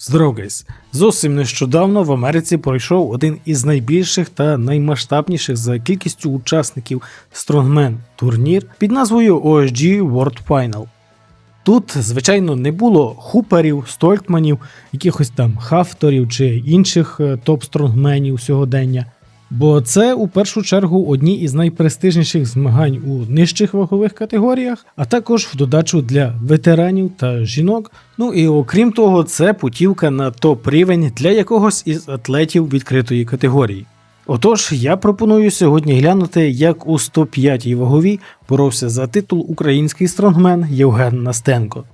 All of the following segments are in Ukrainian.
Здоров! Зовсім нещодавно в Америці пройшов один із найбільших та наймасштабніших за кількістю учасників Strongman турнір під назвою OSG World Final. Тут, звичайно, не було хуперів, стольтманів, якихось там хафторів чи інших е, топ-стронгменів сьогодення. Бо це у першу чергу одні із найпрестижніших змагань у нижчих вагових категоріях, а також в додачу для ветеранів та жінок. Ну і окрім того, це путівка на топ рівень для якогось із атлетів відкритої категорії. Отож, я пропоную сьогодні глянути, як у 105-й ваговій боровся за титул український стронгмен Євген Настенко.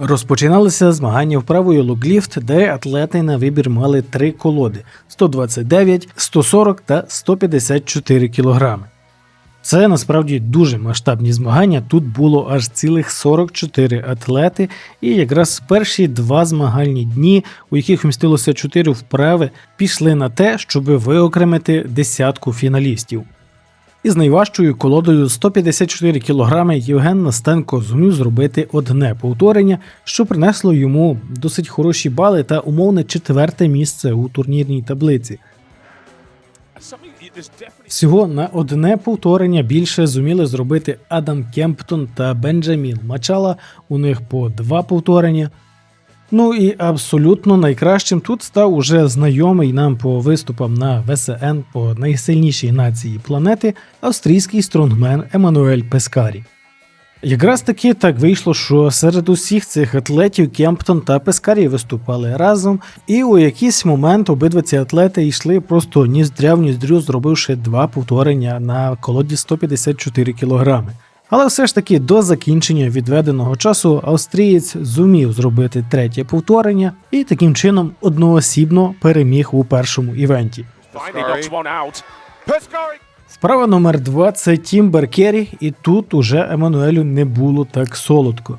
Розпочиналися змагання вправою логліфт, де атлети на вибір мали три колоди: 129, 140 та 154 кілограми. Це насправді дуже масштабні змагання. Тут було аж цілих 44 атлети, і якраз перші два змагальні дні, у яких вмістилося 4 вправи, пішли на те, щоб виокремити десятку фіналістів. Із найважчою колодою 154 кг Євген Настенко зумів зробити одне повторення, що принесло йому досить хороші бали та умовне четверте місце у турнірній таблиці. Всього на одне повторення більше зуміли зробити Адам Кемптон та Бенджамін Мачала. У них по два повторення. Ну і абсолютно найкращим тут став уже знайомий нам по виступам на ВСН по найсильнішій нації планети австрійський стронгмен Еммануель Пескарі. Якраз таки так вийшло, що серед усіх цих атлетів Кемптон та Пескарі виступали разом, і у якийсь момент обидва ці атлети йшли просто ніздря в ніздрю, зробивши два повторення на колоді 154 кілограми. Але все ж таки до закінчення відведеного часу австрієць зумів зробити третє повторення і таким чином одноосібно переміг у першому івенті. Вправа номер два це Тімбер Керрі, і тут уже Еммануелю не було так солодко.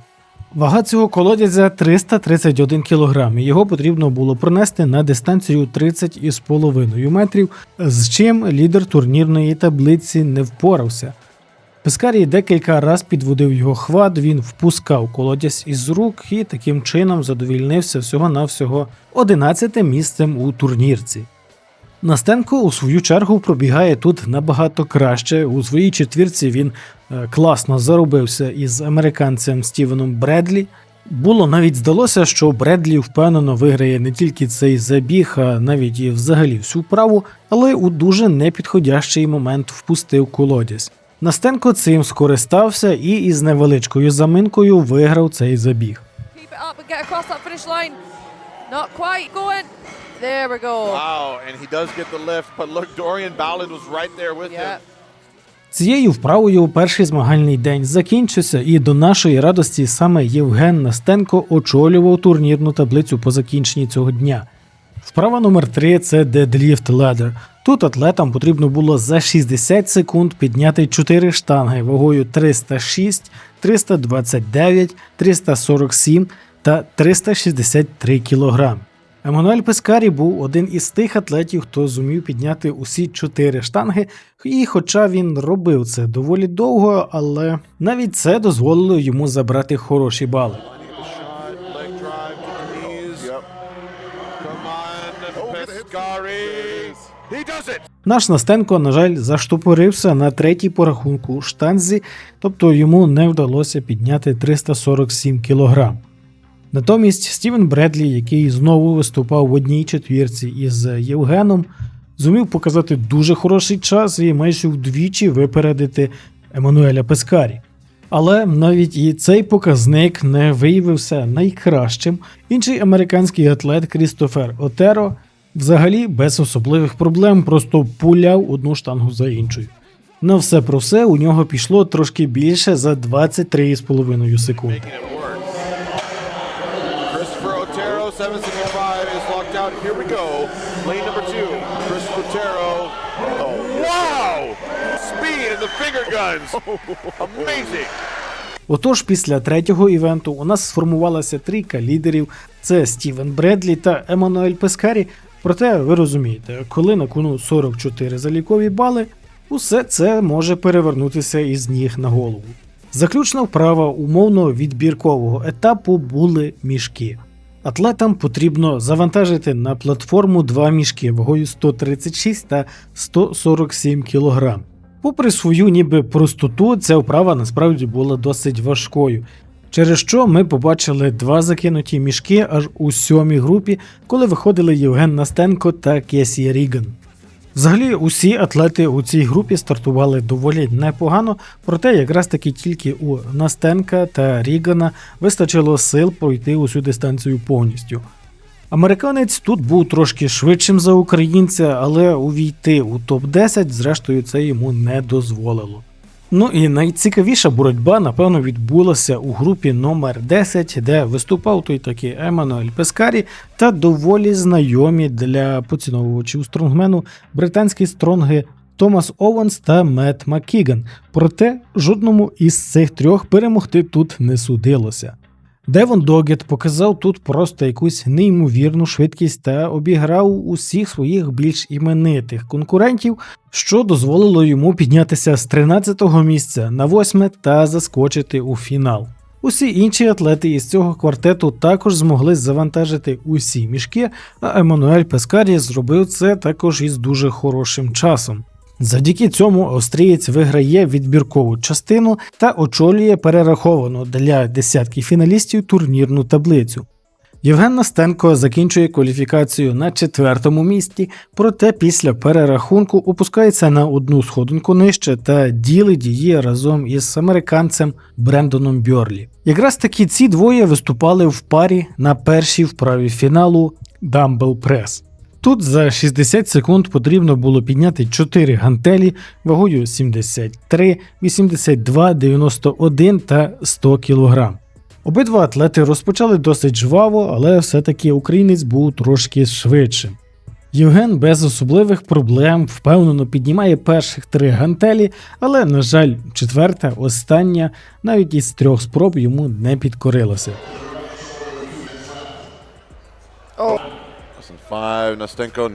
Вага цього колодязя 331 кг, і його потрібно було пронести на дистанцію 30,5 метрів, з чим лідер турнірної таблиці не впорався. Пескарій декілька раз підводив його хват, він впускав колодязь із рук і таким чином задовільнився всього-навсього 11 місцем у турнірці. Настенко у свою чергу пробігає тут набагато краще. У своїй четвірці він е, класно заробився із американцем Стівеном Бредлі. Було навіть здалося, що Бредлі впевнено виграє не тільки цей забіг, а навіть і взагалі всю вправу, але у дуже непідходящий момент впустив колодязь. Настенко цим скористався і із невеличкою заминкою виграв цей забіг. There we go. Wow, and he does get the lift, but look, Dorian Ballard was right there with Yeah. him. Цією вправою перший змагальний день закінчився, і до нашої радості саме Євген Настенко очолював турнірну таблицю по закінченні цього дня. Вправа номер 3 це Deadlift Ladder. Тут атлетам потрібно було за 60 секунд підняти 4 штанги вагою 306, 329, 347 та 363 кг. Еммануель Пескарі був один із тих атлетів, хто зумів підняти усі чотири штанги, і хоча він робив це доволі довго, але навіть це дозволило йому забрати хороші бали. Наш Настенко, на жаль, заштопорився на третій по рахунку штанзі, тобто йому не вдалося підняти 347 кг. Натомість Стівен Бредлі, який знову виступав в одній четвірці із Євгеном, зумів показати дуже хороший час і майже вдвічі випередити Еммануеля Пескарі. Але навіть і цей показник не виявився найкращим. Інший американський атлет Крістофер Отеро взагалі без особливих проблем просто пуляв одну штангу за іншою. На все про все у нього пішло трошки більше за 23,5 секунди. Making it work. Christopher Otero, 765, is locked out. Here we go. Lane number two. Christopher Otero. Oh. Отож, після третього івенту у нас сформувалася трійка лідерів: це Стівен Бредлі та Еммануель Пескарі. Проте ви розумієте, коли на кону 44 залікові бали, усе це може перевернутися із ніг на голову. Заключна вправа умовно відбіркового етапу були мішки. Атлетам потрібно завантажити на платформу два мішки вагою 136 та 147 кг. Попри свою ніби простоту, ця вправа насправді була досить важкою, через що ми побачили два закинуті мішки аж у сьомій групі, коли виходили Євген Настенко та Кесі Ріган. Взагалі, усі атлети у цій групі стартували доволі непогано, проте якраз таки тільки у Настенка та Рігана вистачило сил пройти усю дистанцію повністю. Американець тут був трошки швидшим за українця, але увійти у топ-10, зрештою, це йому не дозволило. Ну і найцікавіша боротьба, напевно, відбулася у групі номер 10, де виступав той такий Еммануель Пескарі та доволі знайомі для поціновувачів стронгмену британські стронги Томас Ованс та Мет Маккіган. Проте жодному із цих трьох перемогти тут не судилося. Девон Догет показав тут просто якусь неймовірну швидкість та обіграв усіх своїх більш іменитих конкурентів, що дозволило йому піднятися з 13-го місця на 8 та заскочити у фінал. Усі інші атлети із цього квартету також змогли завантажити усі мішки, а Еммануель Пескарі зробив це також із дуже хорошим часом. Завдяки цьому австрієць виграє відбіркову частину та очолює перераховану для десятки фіналістів турнірну таблицю. Євген Настенко закінчує кваліфікацію на четвертому місці, проте після перерахунку опускається на одну сходинку нижче та ділить її разом із американцем Брендоном Бьорлі. Якраз таки ці двоє виступали в парі на першій вправі фіналу Dumbbell Press. Тут за 60 секунд потрібно було підняти 4 гантелі вагою 73, 82, 91 та 100 кг. Обидва атлети розпочали досить жваво, але все-таки українець був трошки швидшим. Євген без особливих проблем впевнено піднімає перших три гантелі, але, на жаль, четверта, остання, навіть із трьох спроб йому не підкорилася. Oh. 2005, Настенко.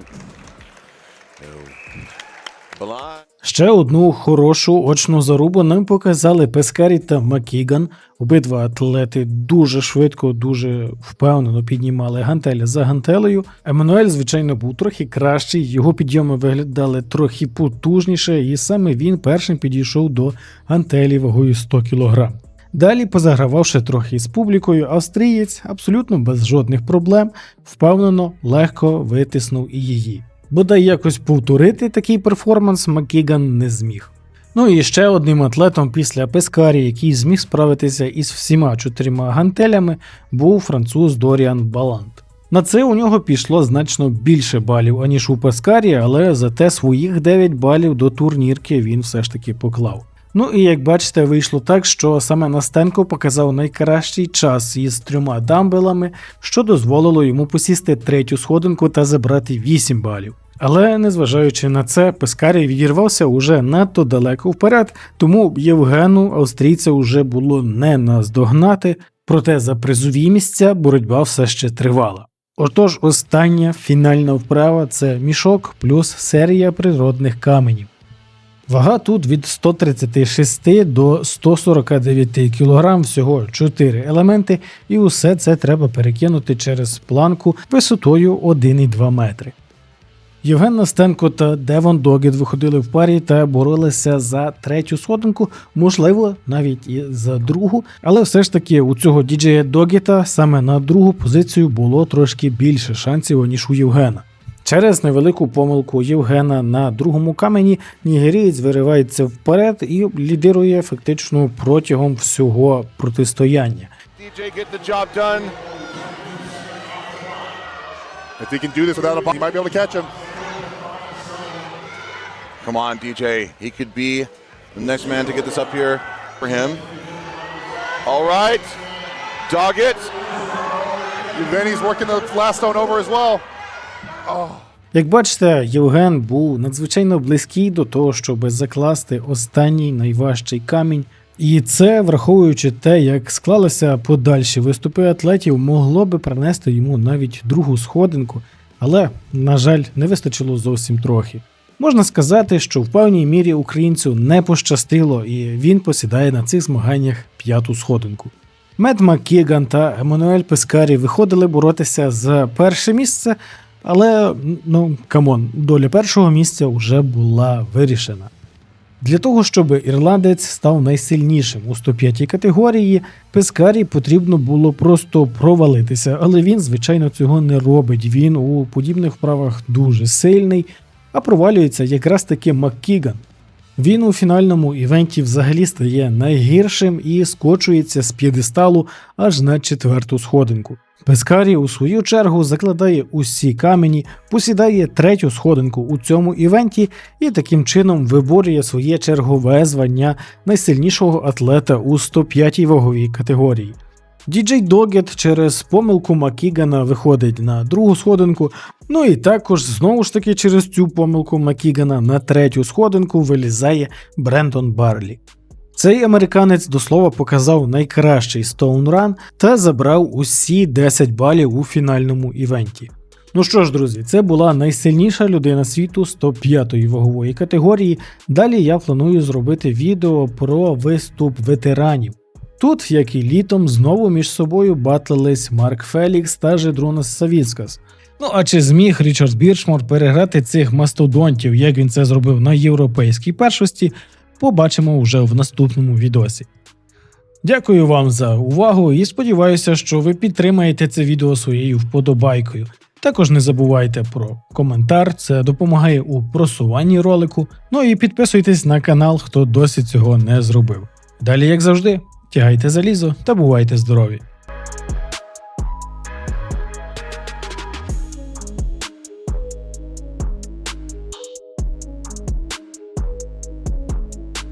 Ще одну хорошу очну зарубу нам показали Пескарі та Макіган. Обидва атлети дуже швидко, дуже впевнено піднімали гантелі за гантелею. Еммануель, звичайно, був трохи кращий, його підйоми виглядали трохи потужніше, і саме він першим підійшов до гантелі вагою 100 кілограм. Далі, позагрававши трохи з публікою, австрієць абсолютно без жодних проблем впевнено легко витиснув і її. Бодай якось повторити такий перформанс Макіган не зміг. Ну і ще одним атлетом після Пескарі, який зміг справитися із всіма чотирма гантелями, був француз Доріан Балант. На це у нього пішло значно більше балів, аніж у Пескарі, але зате своїх 9 балів до турнірки він все ж таки поклав. Ну і як бачите, вийшло так, що саме Настенко показав найкращий час із трьома дамбелами, що дозволило йому посісти третю сходинку та забрати 8 балів. Але незважаючи на це, Пескарій відірвався уже надто далеко вперед, тому Євгену австрійця вже було не наздогнати, проте за призові місця боротьба все ще тривала. Отож, остання фінальна вправа це мішок плюс серія природних каменів. Вага тут від 136 до 149 кг, всього 4 елементи, і усе це треба перекинути через планку висотою 1,2 метри. Євген Настенко та Девон Догет виходили в парі та боролися за третю сходинку, можливо, навіть і за другу, але все ж таки у цього діджея Догета саме на другу позицію було трошки більше шансів, ніж у Євгена. Через невелику помилку Євгена на другому камені нігерієць виривається вперед і лідирує фактично протягом всього протистояння. Get the job done. Come on, DJ. He could be the next man to get this up here for him. Dog it. Як бачите, Євген був надзвичайно близький до того, щоб закласти останній найважчий камінь. І це, враховуючи те, як склалися подальші виступи атлетів, могло би принести йому навіть другу сходинку, але, на жаль, не вистачило зовсім трохи. Можна сказати, що в певній мірі українцю не пощастило, і він посідає на цих змаганнях п'яту сходинку. Мед Маккіган та Еммануель Пескарі виходили боротися за перше місце, але ну камон, доля першого місця вже була вирішена. Для того, щоб ірландець став найсильнішим у 105-й категорії, Пескарі потрібно було просто провалитися, але він, звичайно, цього не робить. Він у подібних вправах дуже сильний, а провалюється якраз таки Маккіган. Він у фінальному івенті взагалі стає найгіршим і скочується з п'єдесталу аж на четверту сходинку. Пескарі, у свою чергу, закладає усі камені, посідає третю сходинку у цьому івенті і таким чином виборює своє чергове звання найсильнішого атлета у 105-й ваговій категорії. Діджей Догет через помилку Макігана виходить на другу сходинку, ну і також знову ж таки через цю помилку Макігана на третю сходинку вилізає Брендон Барлі. Цей американець до слова показав найкращий стоунран та забрав усі 10 балів у фінальному івенті. Ну що ж, друзі, це була найсильніша людина світу 105-ї вагової категорії. Далі я планую зробити відео про виступ ветеранів. Тут, як і літом, знову між собою батлились Марк Фелікс та Жедрунас Савіцкас. Ну а чи зміг Річард Бірчмор переграти цих мастодонтів, як він це зробив на європейській першості, побачимо вже в наступному відосі. Дякую вам за увагу і сподіваюся, що ви підтримаєте це відео своєю вподобайкою. Також не забувайте про коментар, це допомагає у просуванні ролику. Ну і підписуйтесь на канал, хто досі цього не зробив. Далі, як завжди, тягайте залізо та бувайте здорові!